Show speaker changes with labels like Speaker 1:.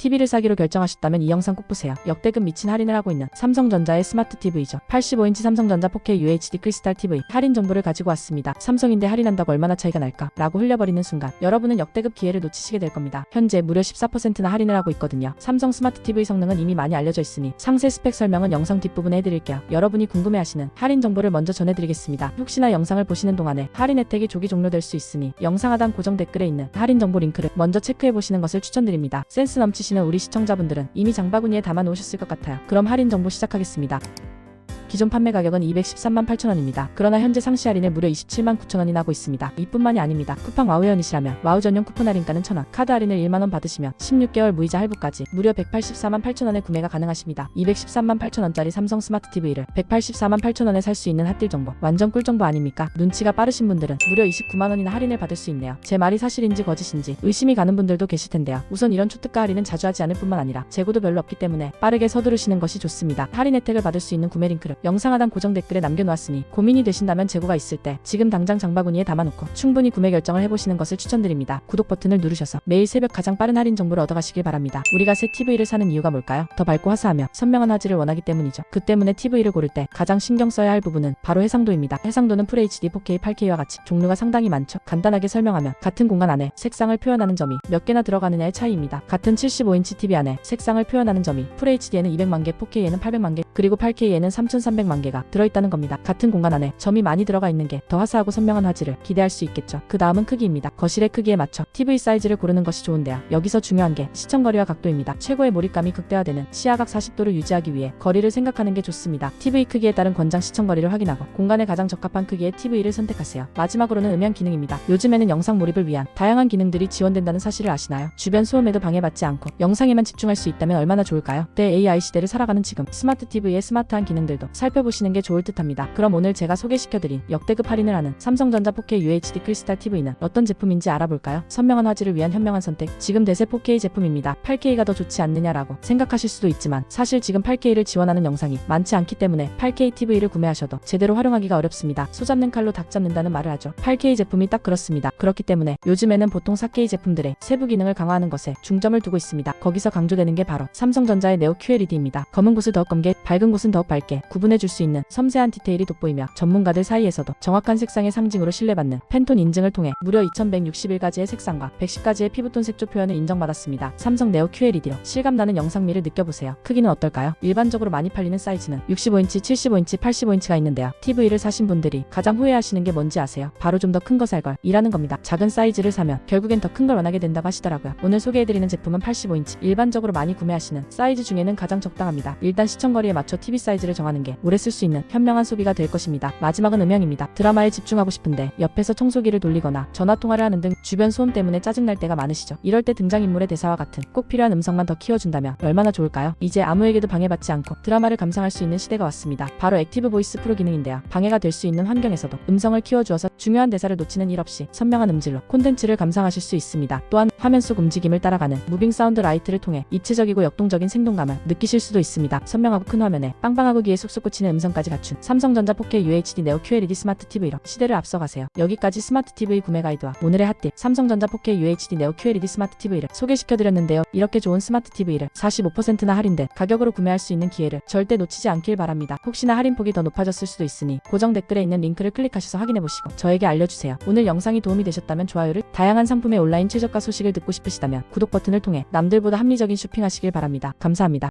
Speaker 1: TV를 사기로 결정하셨다면 이 영상 꼭 보세요. 역대급 미친 할인을 하고 있는 삼성전자의 스마트 TV죠. 85인치 삼성전자 4K UHD 크리스탈 TV 할인 정보를 가지고 왔습니다. 삼성인데 할인한다고 얼마나 차이가 날까? 라고 흘려버리는 순간 여러분은 역대급 기회를 놓치시게 될 겁니다. 현재 무려 14%나 할인을 하고 있거든요. 삼성 스마트 TV 성능은 이미 많이 알려져 있으니 상세 스펙 설명은 영상 뒷부분에 해드릴게요. 여러분이 궁금해하시는 할인 정보를 먼저 전해드리겠습니다. 혹시나 영상을 보시는 동안에 할인 혜택이 조기 종료될 수 있으니 영상 하단 고정 댓글에 있는 할인 정보 링크를 먼저 체크해 보시는 것을 추천드립니다. 센스 넘치시 는 우리 시청자분들은 이미 장바구니에 담아 놓으셨을 것 같아요. 그럼 할인 정보 시작하겠습니다. 기존 판매 가격은 213만 8천원입니다. 그러나 현재 상시 할인을 무려 27만 9천원이나 하고 있습니다. 이뿐만이 아닙니다. 쿠팡 와우 회원이시라면 와우 전용 쿠폰 할인가는 1,000원, 카드 할인을 1만원 받으시면 16개월 무이자 할부까지 무려 184만 8천원에 구매가 가능하십니다. 213만 8천원짜리 삼성 스마트 TV를 184만 8천원에 살 수 있는 핫딜 정보. 완전 꿀 정보 아닙니까? 눈치가 빠르신 분들은 무려 29만원이나 할인을 받을 수 있네요. 제 말이 사실인지 거짓인지 의심이 가는 분들도 계실 텐데요. 우선 이런 초특가 할인은 자주 하지 않을 뿐만 아니라 재고도 별로 없기 때문에 빠르게 서두르시는 것이 좋습니다. 할인 혜택을 받을 수 있는 구매 링크를 영상 하단 고정 댓글에 남겨놓았으니 고민이 되신다면 재고가 있을 때 지금 당장 장바구니에 담아놓고 충분히 구매 결정을 해보시는 것을 추천드립니다. 구독 버튼을 누르셔서 매일 새벽 가장 빠른 할인 정보를 얻어가시길 바랍니다. 우리가 새 TV를 사는 이유가 뭘까요? 더 밝고 화사하며 선명한 화질을 원하기 때문이죠. 그 때문에 TV를 고를 때 가장 신경 써야 할 부분은 바로 해상도입니다. 해상도는 FHD 4K 8K와 같이 종류가 상당히 많죠. 간단하게 설명하면 같은 공간 안에 색상을 표현하는 점이 몇 개나 들어가느냐의 차이입니다. 같은 75인치 TV 안에 색상을 표현하는 점이 FHD에는 200만 개, 4K에는 800만 개, 그리고 8K에는 3300만 개가 들어있다는 겁니다. 같은 공간 안에 점이 많이 들어가 있는 게 더 화사하고 선명한 화질을 기대할 수 있겠죠. 그 다음은 크기입니다. 거실의 크기에 맞춰 TV 사이즈를 고르는 것이 좋은데요. 여기서 중요한 게 시청거리와 각도입니다. 최고의 몰입감이 극대화되는 시야각 40도를 유지하기 위해 거리를 생각하는 게 좋습니다. TV 크기에 따른 권장 시청거리를 확인하고 공간에 가장 적합한 크기의 TV를 선택하세요. 마지막으로는 음향 기능입니다. 요즘에는 영상 몰입을 위한 다양한 기능들이 지원된다는 사실을 아시나요? 주변 소음에도 방해받지 않고 영상에만 집중할 수 있다면 얼마나 좋을까요? 대 AI 시대를 살아가는 지금 스마트 TV 의 스마트한 기능들도 살펴보시는 게 좋을 듯합니다. 그럼 오늘 제가 소개시켜드린 역대급 할인을 하는 삼성전자 4K UHD 크리스탈 TV는 어떤 제품인지 알아볼까요? 선명한 화질을 위한 현명한 선택. 지금 대세 4K 제품입니다. 8K가 더 좋지 않느냐라고 생각하실 수도 있지만 사실 지금 8K를 지원하는 영상이 많지 않기 때문에 8K TV를 구매하셔도 제대로 활용하기가 어렵습니다. 소 잡는 칼로 닭 잡는다는 말을 하죠. 8K 제품이 딱 그렇습니다. 그렇기 때문에 요즘에는 보통 4K 제품들의 세부 기능을 강화하는 것에 중점을 두고 있습니다. 거기서 강조되는 게 바로 삼성전자의 네오 QLED입니다. 검은 곳을 더욱 검게, 밝은 곳은 더욱 밝게 구분해 줄 수 있는 섬세한 디테일이 돋보이며 전문가들 사이에서도 정확한 색상의 상징으로 신뢰받는 팬톤 인증을 통해 무려 2161가지의 색상과 110가지의 피부톤 색조 표현을 인정받았습니다. 삼성 네오 QLED로 실감나는 영상미를 느껴보세요. 크기는 어떨까요? 일반적으로 많이 팔리는 사이즈는 65인치, 75인치, 85인치가 있는데요. TV를 사신 분들이 가장 후회하시는 게 뭔지 아세요? 바로 좀 더 큰 거 살 걸 이라는 겁니다. 작은 사이즈를 사면 결국엔 더 큰 걸 원하게 된다고 하시더라고요. 오늘 소개해드리는 제품은 85인치. 일반적으로 많이 구매하시는 사이즈 중에는 가장 적당합니다. 일단 시청거리에 맞춰 TV 사이즈를 정하는 게 오래 쓸 수 있는 현명한 소비가 될 것입니다. 마지막은 음향입니다. 드라마에 집중하고 싶은데 옆에서 청소기를 돌리거나 전화 통화를 하는 등 주변 소음 때문에 짜증날 때가 많으시죠. 이럴 때 등장인물의 대사와 같은 꼭 필요한 음성만 더 키워준다면 얼마나 좋을까요? 이제 아무에게도 방해받지 않고 드라마를 감상할 수 있는 시대가 왔습니다. 바로 액티브 보이스 프로 기능인데요. 방해가 될 수 있는 환경에서도 음성을 키워주어서 중요한 대사를 놓치는 일 없이 선명한 음질로 콘텐츠를 감상하실 수 있습니다. 또한 화면 속 움직임을 따라가는 무빙 사운드 라이트를 통해 입체적이고 역동적인 생동감을 느끼실 수도 있습니다. 선명하고 큰 화면 에 빵빵하고 귀에 쏙쏙 꽂히는 음성까지 갖춘 삼성전자 4K UHD 네오 QLED 스마트 TV로 시대를 앞서가세요. 여기까지 스마트 TV 구매 가이드와 오늘의 핫딜 삼성전자 4K UHD 네오 QLED 스마트 TV를 소개시켜드렸는데요. 이렇게 좋은 스마트 TV를 45%나 할인된 가격으로 구매할 수 있는 기회를 절대 놓치지 않길 바랍니다. 혹시나 할인폭이 더 높아졌을 수도 있으니 고정 댓글에 있는 링크를 클릭하셔서 확인해보시고 저에게 알려주세요. 오늘 영상이 도움이 되셨다면 좋아요를 다양한 상품의 온라인 최저가 소식을 듣고 싶으시다면 구독 버튼을 통해 남들보다 합리적인 쇼핑하시길 바랍니다. 감사합니다.